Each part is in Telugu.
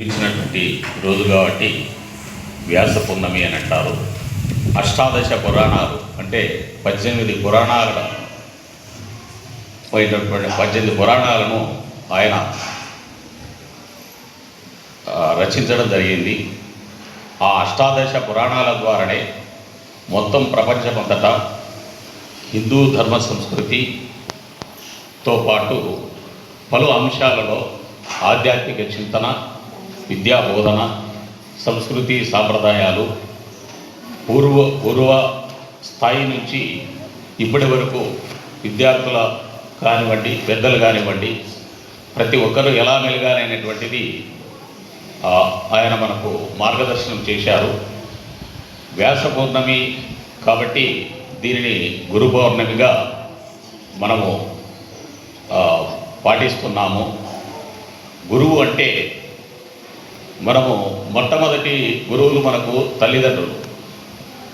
ఇచ్చినటువంటి రోజు కాబట్టి వ్యాస పున్నమి అని అంటారు. అష్టాదశ పురాణాలు అంటే పద్దెనిమిది పురాణాల పోయినటువంటి పద్దెనిమిది పురాణాలను ఆయన రచించడం జరిగింది. ఆ అష్టాదశ పురాణాల ద్వారానే మొత్తం ప్రపంచమంతటా హిందూ ధర్మ సంస్కృతితో పాటు పలు అంశాలలో ఆధ్యాత్మిక చింతన విద్యా బోధన సంస్కృతి సాంప్రదాయాలు పూర్వ పూర్వ స్థాయి నుంచి ఇప్పటి వరకు విద్యార్థుల కానివ్వండి పెద్దలు కానివ్వండి ప్రతి ఒక్కరూ ఎలా మెలగాలనేటువంటిది ఆయన మనకు మార్గదర్శనం చేశారు. వ్యాస పౌర్ణమి కాబట్టి దీనిని గురు పౌర్ణమిగా మనము పాటిస్తున్నాము. గురువు అంటే మనము మొట్టమొదటి గురువులు మనకు తల్లిదండ్రులు.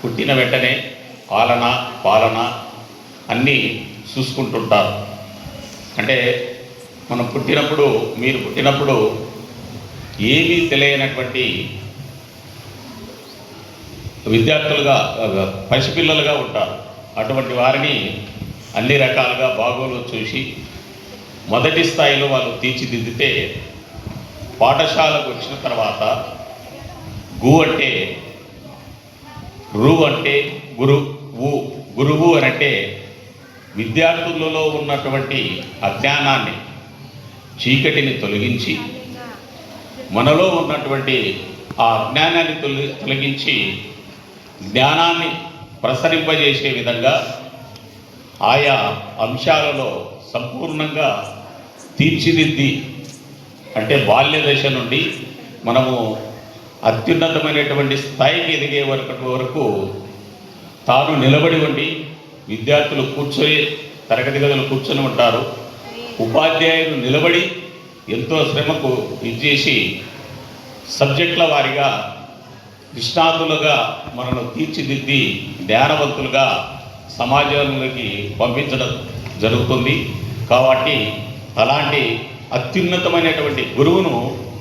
పుట్టిన వెంటనే పాలన పాలన అన్నీ చూసుకుంటుంటారు. అంటే మనం పుట్టినప్పుడు మీరు పుట్టినప్పుడు ఏమీ తెలియనటువంటి విద్యార్థులుగా పసిపిల్లలుగా ఉంటారు. అటువంటి వారిని అన్ని రకాలుగా బాగోలు చూసి మొదటి స్థాయిలో వాళ్ళు తీర్చిదిద్దితే పాఠశాలకు వచ్చిన తర్వాత గు అంటే రు అంటే గురు ఊ గురువు అని అంటే విద్యార్థులలో ఉన్నటువంటి అజ్ఞానాన్ని చీకటిని తొలగించి మనలో ఉన్నటువంటి ఆ అజ్ఞానాన్ని తొలి తొలగించి జ్ఞానాన్ని ప్రసరింపజేసే విధంగా ఆయా అంశాలలో సంపూర్ణంగా తీర్చిదిద్ది అంటే బాల్య దశ నుండి మనము అత్యున్నతమైనటువంటి స్థాయికి ఎదిగే వరకు వరకు తాను నిలబడి ఉండి విద్యార్థులు కూర్చొని తరగతి గదులు కూర్చొని ఉంటారు. ఉపాధ్యాయులు నిలబడి ఎంతో శ్రమకు ఇచ్చేసి సబ్జెక్టుల వారిగా నిష్ణాతులుగా మనను తీర్చిదిద్ది జ్ఞానవంతులుగా సమాజంలోకి పంపించడం జరుగుతుంది. కాబట్టి అలాంటి అత్యున్నతమైనటువంటి గురువును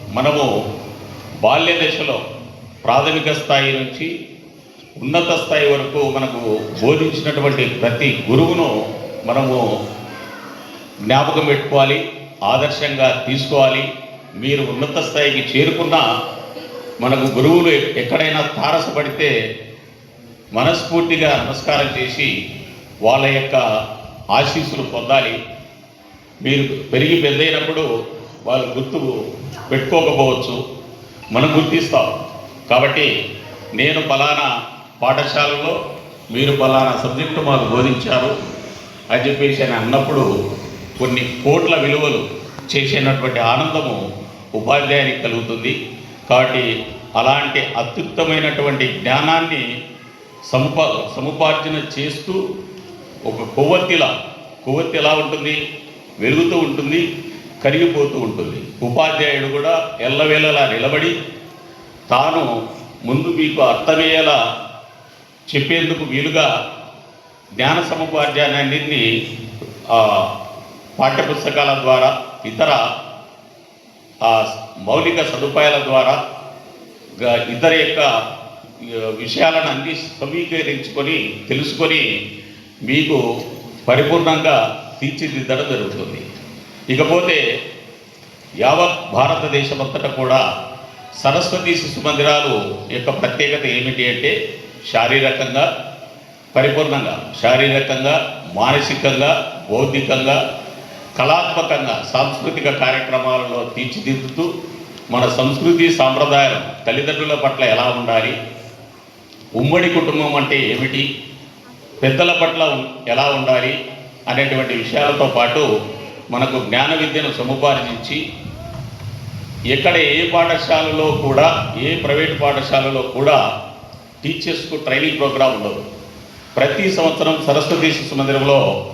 మనము బాల్య దశలో ప్రాథమిక స్థాయి నుంచి ఉన్నత స్థాయి వరకు మనకు బోధించినటువంటి ప్రతి గురువును మనము జ్ఞాపకం పెట్టుకోవాలి ఆదర్శంగా తీసుకోవాలి. మీరు ఉన్నత స్థాయికి చేరుకున్న మనకు గురువులు ఎక్కడైనా తారసపడితే మనస్ఫూర్తిగా నమస్కారం చేసి వాళ్ళ యొక్క ఆశీస్సులు పొందాలి. మీరు పెరిగి పెద్దయినప్పుడు వాళ్ళు గుర్తు పెట్టుకోకపోవచ్చు. మనం గుర్తిస్తాం. కాబట్టి నేను ఫలానా పాఠశాలలో మీరు ఫలానా సబ్జెక్టు మాకు బోధించారు అని చెప్పేసి అని అన్నప్పుడు కొన్ని కోట్ల విలువలు చేసినటువంటి ఆనందము ఉపాధ్యాయునికి కలుగుతుంది. కాబట్టి అలాంటి అత్యుత్తమైనటువంటి జ్ఞానాన్ని సముపా సముపార్జన చేస్తూ ఒక కొవ్వొత్తిలా కొవ్వొత్తి ఎలా ఉంటుంది? వెలుగుతూ ఉంటుంది కరిగిపోతూ ఉంటుంది. ఉపాధ్యాయుడు కూడా ఎల్లవేళలా నిలబడి తాను ముందు మీకు అర్థమయ్యేలా చెప్పేందుకు వీలుగా జ్ఞాన సముపార్జనాన్ని ఆ, పాఠ్యపుస్తకాల ద్వారా ఇతర ఆ, మౌలిక సదుపాయాల ద్వారా ఇతర యొక్క విషయాలను అన్ని సమీకరించుకొని తెలుసుకొని మీకు పరిపూర్ణంగా తీర్చిదిద్దడం జరుగుతుంది ఇకపోతే యావత్ భారతదేశమంతటా కూడా సరస్వతి శిశు మందిరాలు యొక్క ప్రత్యేకత ఏమిటి అంటే శారీరకంగా పరిపూర్ణంగా శారీరకంగా మానసికంగా బౌద్ధికంగా కళాత్మకంగా సాంస్కృతిక కార్యక్రమాలలో తీర్చిదిద్దుతూ మన సంస్కృతి సాంప్రదాయం తల్లిదండ్రుల పట్ల ఎలా ఉండాలి? ఉమ్మడి కుటుంబం అంటే ఏమిటి? పెద్దల పట్ల ఎలా ఉండాలి? అనేటువంటి విషయాలతో పాటు మనకు జ్ఞాన విద్యను సముపార్జించి ఎక్కడ ఏ పాఠశాలలో కూడా ఏ ప్రైవేట్ పాఠశాలలో కూడా టీచర్స్కు ట్రైనింగ్ ప్రోగ్రాం ఉండదు. ప్రతి సంవత్సరం సరస్వతి శిశు మందిరంలో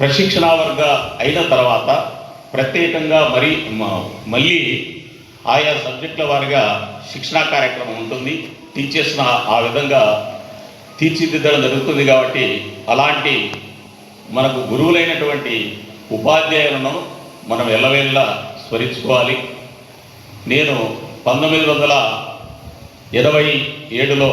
ప్రశిక్షణా వర్గ అయిన తర్వాత ప్రత్యేకంగా మరి మళ్ళీ ఆయా సబ్జెక్టుల వారిగా శిక్షణా కార్యక్రమం ఉంటుంది. టీచర్స్ను ఆ- ఆ విధంగా తీర్చిదిద్దడం జరుగుతుంది కాబట్టి అలాంటి మనకు గురువులైనటువంటి ఉపాధ్యాయులను మనం ఎల్లవేళ్ళ స్మరించుకోవాలి. నేను పంతొమ్మిది వందల ఇరవై ఏడులో